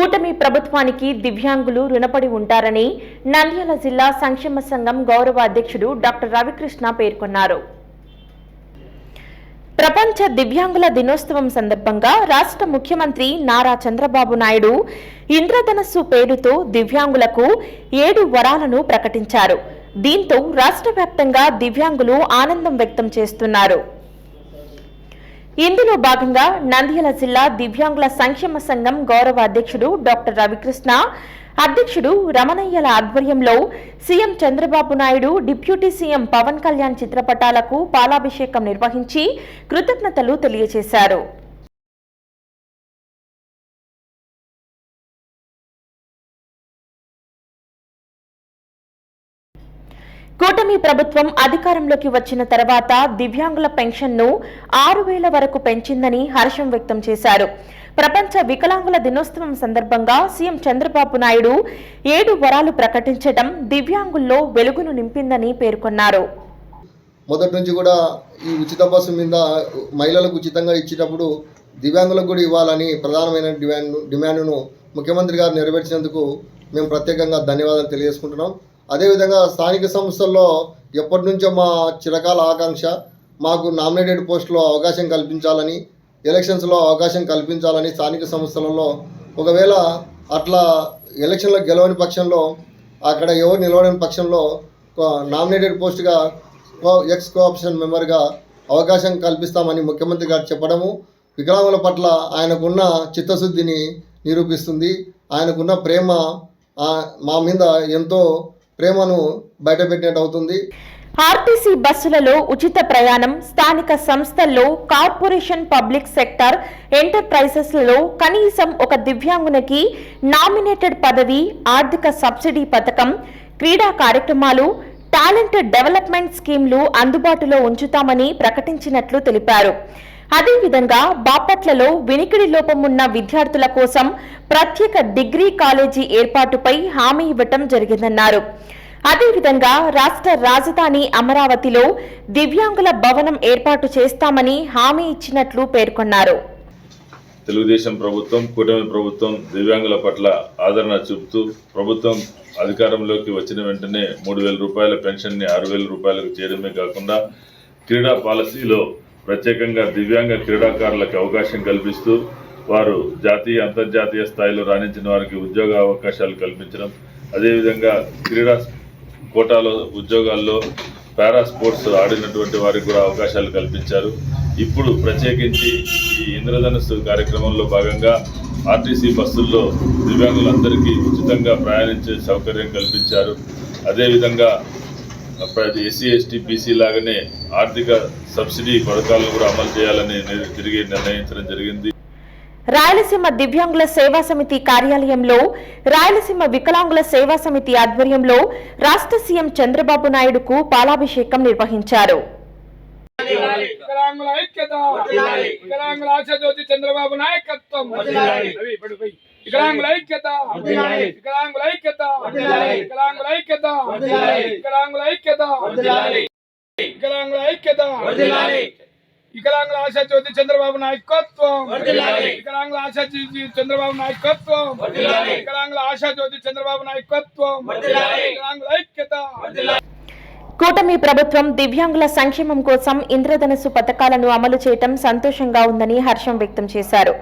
కూటమి ప్రభుత్వానికి దివ్యాంగులు రుణపడి ఉంటారని నంద్యాల జిల్లా సంక్షేమ సంఘం గౌరవ అధ్యక్షుడు డాక్టర్ రవికృష్ణ పేర్కొన్నారు. ప్రపంచ దివ్యాంగుల దినోత్సవం సందర్భంగా రాష్ట్ర ముఖ్యమంత్రి నారా చంద్రబాబు నాయుడు ఇంద్రధనస్సు పేరుతో దివ్యాంగులకు ఏడు వరాలను ప్రకటించారు. దీంతో రాష్ట్ర వ్యాప్తంగా దివ్యాంగులు ఆనందం వ్యక్తం చేస్తున్నారు. ఇందులో భాగంగా నంద్యాల జిల్లా దివ్యాంగుల సంక్షేమ సంఘం గౌరవ అధ్యక్షుడు డాక్టర్ రవికృష్ణ అధ్యక్షుడు రమణయ్యల ఆధ్వర్యంలో CM Chandrababu Naidu deputy CM Pawan Kalyan చిత్రపటాలకు పాలాభిషేకం నిర్వహించి కృతజ్ఞతలు తెలియజేశారు. కూటమి ప్రభుత్వం అధికారంలోకి వచ్చిన తర్వాత దివ్యాంగుల పెన్షన్ను ఆరు వేల వరకు పెంచిందని హర్షం వ్యక్తం చేశారు. ప్రపంచ వికలాంగుల దినోత్సవం సందర్భంగా సీఎం చంద్రబాబు నాయుడు ఏడు వరాలు ప్రకటించడం దివ్యాంగుల్లో వెలుగును నింపిందని పేర్కొన్నారు. మొదటి నుంచి కూడా ఈ ఉచిత బస్సు మీద మహిళలకు ఉచితంగా ఇచ్చేటప్పుడు దివ్యాంగులకు కూడా ఇవ్వాలని ప్రధానమైన డిమాండ్ డిమాండ్ను ముఖ్యమంత్రి గారు నెరవేర్చినందుకు మేము ప్రత్యేకంగా ధన్యవాదాలు తెలియజేసుకుంటున్నాం. అదేవిధంగా స్థానిక సంస్థల్లో ఎప్పటి నుంచో మా చిరకాల ఆకాంక్ష మాకు నామినేటెడ్ పోస్టులో అవకాశం కల్పించాలని ఎలక్షన్స్లో అవకాశం కల్పించాలని స్థానిక సంస్థలలో ఒకవేళ అట్లా ఎలక్షన్లో గెలవని పక్షంలో అక్కడ ఎవరు నిలవని పక్షంలో నామినేటెడ్ పోస్ట్గా కో- ఎక్స్ కోఆప్షన్ మెంబర్గా అవకాశం కల్పిస్తామని ముఖ్యమంత్రి గారు చెప్పడము వికలాంగుల పట్ల ఆయనకున్న చిత్తశుద్ధిని నిరూపిస్తుంది. ఆయనకున్న ప్రేమ మా మీద ఎంతో ప్రేమను బయటపెట్టినట్టు అవుతుంది ఆర్టీసీ బస్సులలో ఉచిత ప్రయాణం స్థానిక సంస్థల్లో కార్పొరేషన్ పబ్లిక్ సెక్టర్ ఎంటర్ప్రైజెస్లలో కనీసం ఒక దివ్యాంగునికి నామినేటెడ్ పదవి ఆర్థిక సబ్సిడీ పథకం క్రీడా కార్యక్రమాలు టాలెంట్ డెవలప్మెంట్ స్కీమ్లు అందుబాటులో ఉంచుతామని ప్రకటించినట్లు తెలిపారు. అదేవిధంగా బాపట్లలో వినికిడి లోపం ఉన్న విద్యార్థుల కోసం ప్రత్యేక డిగ్రీ కాలేజీ ఏర్పాటుపై హామీ ఇవ్వటం జరిగిందన్నారు. అదేవిధంగా రాష్ట్ర రాజధాని అమరావతిలో దివ్యాంగుల భవనం ఏర్పాటు చేస్తామని హామీ ఇచ్చినట్లు పేర్కొన్నారు. తెలుగుదేశం ప్రభుత్వం కూటమి ప్రభుత్వం దివ్యాంగుల పట్ల ఆదరణ చూపుతూ ప్రభుత్వం అధికారంలోకి వచ్చిన వెంటనే మూడు వేల రూపాయల పెన్షన్ని ఆరు వేల రూపాయలకు చేయడమే కాకుండా క్రీడా పాలసీలో ప్రత్యేకంగా దివ్యాంగ క్రీడాకారులకు అవకాశం కల్పిస్తూ వారు జాతీయ అంతర్జాతీయ స్థాయిలో రాణించిన వారికి ఉద్యోగ అవకాశాలు కల్పించడం. అదేవిధంగా క్రీడా కోటాలో ఉద్యోగాల్లో పారా స్పోర్ట్స్ ఆడినటువంటి వారికి కూడా అవకాశాలు కల్పించారు. ఇప్పుడు ప్రత్యేకించి ఈ ఇంద్రధనుస్సు కార్యక్రమంలో భాగంగా ఆర్టీసీ బస్సుల్లో దివ్యాంగులందరికీ ఉచితంగా ప్రయాణించే సౌకర్యం కల్పించారు. అదేవిధంగా ఎస్సీ ఎస్టీ బీసీ లాగానే ఆర్థిక సబ్సిడీ పథకాలను కూడా అమలు చేయాలని తిరిగి నిర్ణయించడం జరిగింది. రాయలసీమ దివ్యాంగుల సేవా సమితి కార్యాలయంలో రాయలసీమ వికలాంగుల సేవా సమితి ఆధ్వర్యంలో రాష్ట్ర సీఎం చంద్రబాబు నాయుడుకు పాలాభిషేకం నిర్వహించారు. చంద్రబాబు నాయకత్వం. వికలాంగుల ఐక్యత వికలాంగుల ఐక్యత వికలాంగుల ఐక్యత వికలాంగుల ఐక్యత వికలాంగుల ఐక్యత వికలాంగుల ఆశ జ్యోతి చంద్రబాబు నాయకత్వం వికలాంగుల ఆశ జ్యోతి చంద్రబాబు నాయకత్వం వికలాంగుల ఆశ జ్యోతి చంద్రబాబు నాయకత్వం వికలాంగుల ఐక్యత కూటమి ప్రభుత్వం దివ్యాంగుల సంక్షేమం కోసం ఇంద్రధనస్సు పథకాలను అమలు చేయటం సంతోషంగా ఉందని హర్షం వ్యక్తం చేశారు.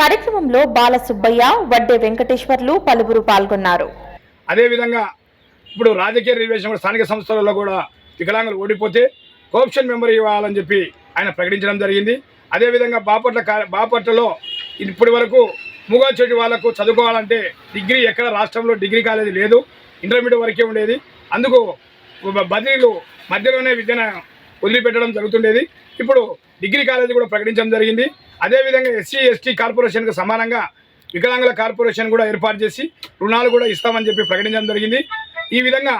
కార్యక్రమంలో బాల సుబ్బయ్య వడ్డే వెంకటేశ్వర్లు పలువురు పాల్గొన్నారు. అదేవిధంగా ఇప్పుడు రాజకీయ రిజర్వేషన్ స్థానిక సంస్థలలో కూడా వికలాంగులు ఓడిపోతే కోప్షన్ మెంబర్ ఇవ్వాలని చెప్పి ఆయన ప్రకటించడం జరిగింది. అదేవిధంగా బాపట్ల కా- బాపట్లలో ఇప్పటి వరకు మూగో చెట్టు వాళ్ళకు చదువుకోవాలంటే డిగ్రీ ఎక్కడ రాష్ట్రంలో డిగ్రీ కాలేజీ లేదు. ఇంటర్మీడియట్ వరకే ఉండేది. అందుకు బదిలీలు మధ్యలోనే విద్యను వదిలిపెట్టడం జరుగుతుండేది. ఇప్పుడు డిగ్రీ కాలేజీ కూడా ప్రకటించడం జరిగింది. అదేవిధంగా ఎస్సీ ఎస్టీ కార్పొరేషన్కు సమానంగా వికలాంగుల కార్పొరేషన్ కూడా ఏర్పాటు చేసి రుణాలు కూడా ఇస్తామని చెప్పి ప్రకటించడం జరిగింది. ఈ విధంగా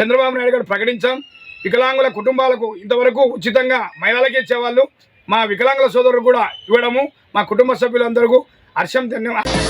చంద్రబాబు నాయుడు గారు ప్రకటించాం. వికలాంగుల కుటుంబాలకు ఇంతవరకు ఉచితంగా మహిళలకి ఇచ్చేవాళ్ళు మా వికలాంగుల సోదరులు కూడా ఇవ్వడము మా కుటుంబ సభ్యులందరికీ హర్షం ధన్యవాదాలు.